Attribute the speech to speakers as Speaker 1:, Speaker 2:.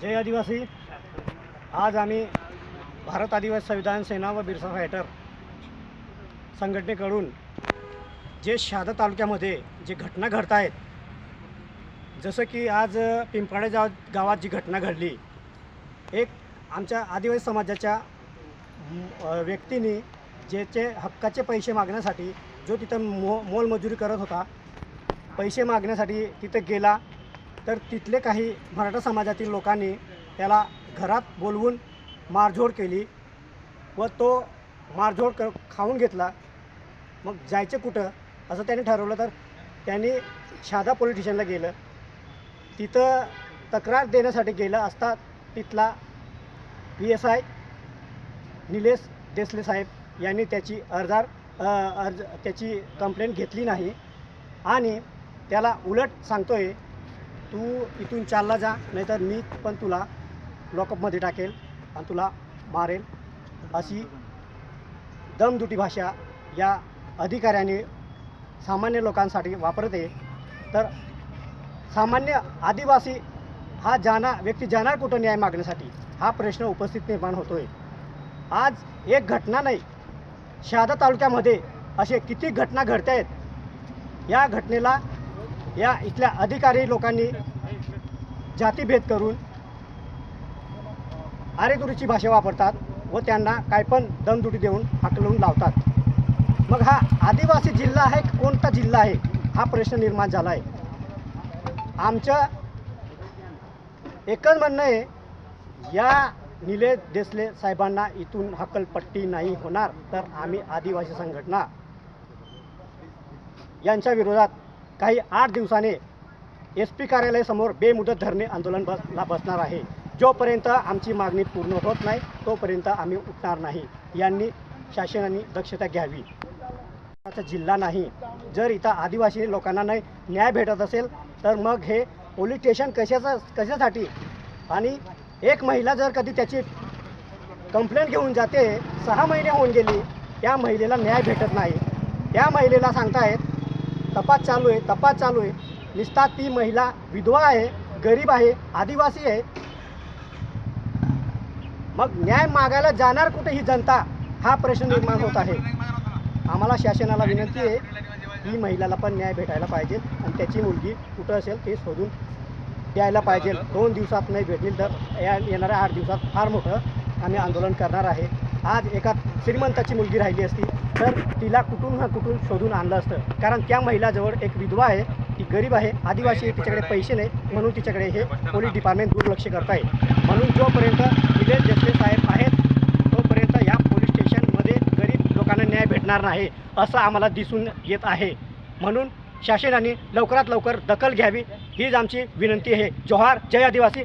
Speaker 1: जय आदिवासी. आज आम्ही भारत आदिवासी संविधान सेना व बिरसा फायटर संघटनेकडून जे शहादा तालुक्यामध्ये जे घटना घडत आहेत जसं की आज पिंपळा जा गावात जी घटना घडली एक आमच्या आदिवासी समाजाच्या व्यक्तीने ज्याचे हक्काचे पैसे मागण्यासाठी जो तिथं मो मोलमजुरी करत होता पैसे मागण्यासाठी तिथं गेला तर तिथले काही मराठा समाजातील लोकांनी त्याला घरात बोलवून मारझोड केली व तो मारझोड क खाऊन घेतला. मग जायचं कुठं असं त्याने ठरवलं तर त्यांनी शहादा पोलीस स्टेशनला गेलं. तिथं तक्रार देण्यासाठी गेलं असता तिथला P S I Nilesh Desale साहेब यांनी त्याची अर्जार अर्ज त्याची कंप्लेंट घेतली नाही आणि त्याला उलट सांगतो आहे तू इथून चालला जा नाहीतर मी पण तुला लॉकअपमध्ये टाकेल आणि तुला मारेल. अशी दमदुटी भाषा या अधिकाऱ्याने सामान्य लोकांसाठी वापरते. तर सामान्य आदिवासी हा जाणार व्यक्ती जाणार कुठं न्याय मागण्यासाठी? हा प्रश्न उपस्थित निर्माण होतो आहे आज एक घटना नाही शहादा तालुक्यामध्ये असे किती घटना घडत आहेत या घटनेला या इथल्या अधिकारी लोकांनी जातीभेद करून आरेदुरीची भाषा वापरतात व त्यांना काय पण दमदुटी देऊन हाकलून लावतात. मग हा आदिवासी जिल्हा आहे कोणता जिल्हा आहे? हा प्रश्न निर्माण झाला आहे. आमचं एकच म्हणणं आहे या निलेश देसले साहेबांना इथून हकलपट्टी नाही होणार तर आम्ही आदिवासी संघटना यांच्या विरोधात काही आठ दिवसाने एस पी कार्यालयासमोर बेमुदत धरणे आंदोलन बसला बसणार आहे. जोपर्यंत आमची मागणी पूर्ण होत नाही तोपर्यंत आम्ही उठणार नाही. यांनी शासनाने दक्षता घ्यावी. आता जिल्हा नाही. जर इथं आदिवासी लोकांना नाही न्याय भेटत असेल तर मग हे पोलीस स्टेशन कशाचं कशासाठी? आणि एक महिला जर कधी त्याची कंप्लेंट घेऊन जाते सहा महिने होऊन गेली त्या महिलेला न्याय भेटत नाही. त्या महिलेला सांगतायत तपास चालू आहे तपास चालू आहे. निस्ता ती महिला विधवा आहे गरीब आहे आदिवासी आहे. मग न्याय मागायला जाणार कुठे ही जनता? हा प्रश्न निर्माण होत आहे. आम्हाला शासनाला विनंती आहे ही महिलाला पण न्याय भेटायला पाहिजे आणि त्याची मुलगी कुठं असेल ते शोधून द्यायला पाहिजे. दोन दिवसात नाही भेटली तर या येणाऱ्या आठ दिवसात फार मोठं आम्ही आंदोलन करणार आहे. आज एका श्रीमंताची मुलगी राहिली असती तर तिला कुठून ना कुठून शोधून आणलं असतं. कारण त्या महिलाजवळ एक विधवा आहे ती गरीब आहे आदिवासी आहे तिच्याकडे पैसे नाही म्हणून तिच्याकडे हे पोलीस डिपार्टमेंट दुर्लक्ष करत आहे. म्हणून जोपर्यंत निलेश देसले साहेब आहेत तोपर्यंत या पोलीस स्टेशनमध्ये गरीब लोकांना न्याय भेटणार नाही असं आम्हाला दिसून येत आहे. म्हणून शासनाने लवकरात लवकर दखल घ्यावी हीच आमची विनंती आहे. जोहार जय आदिवासी.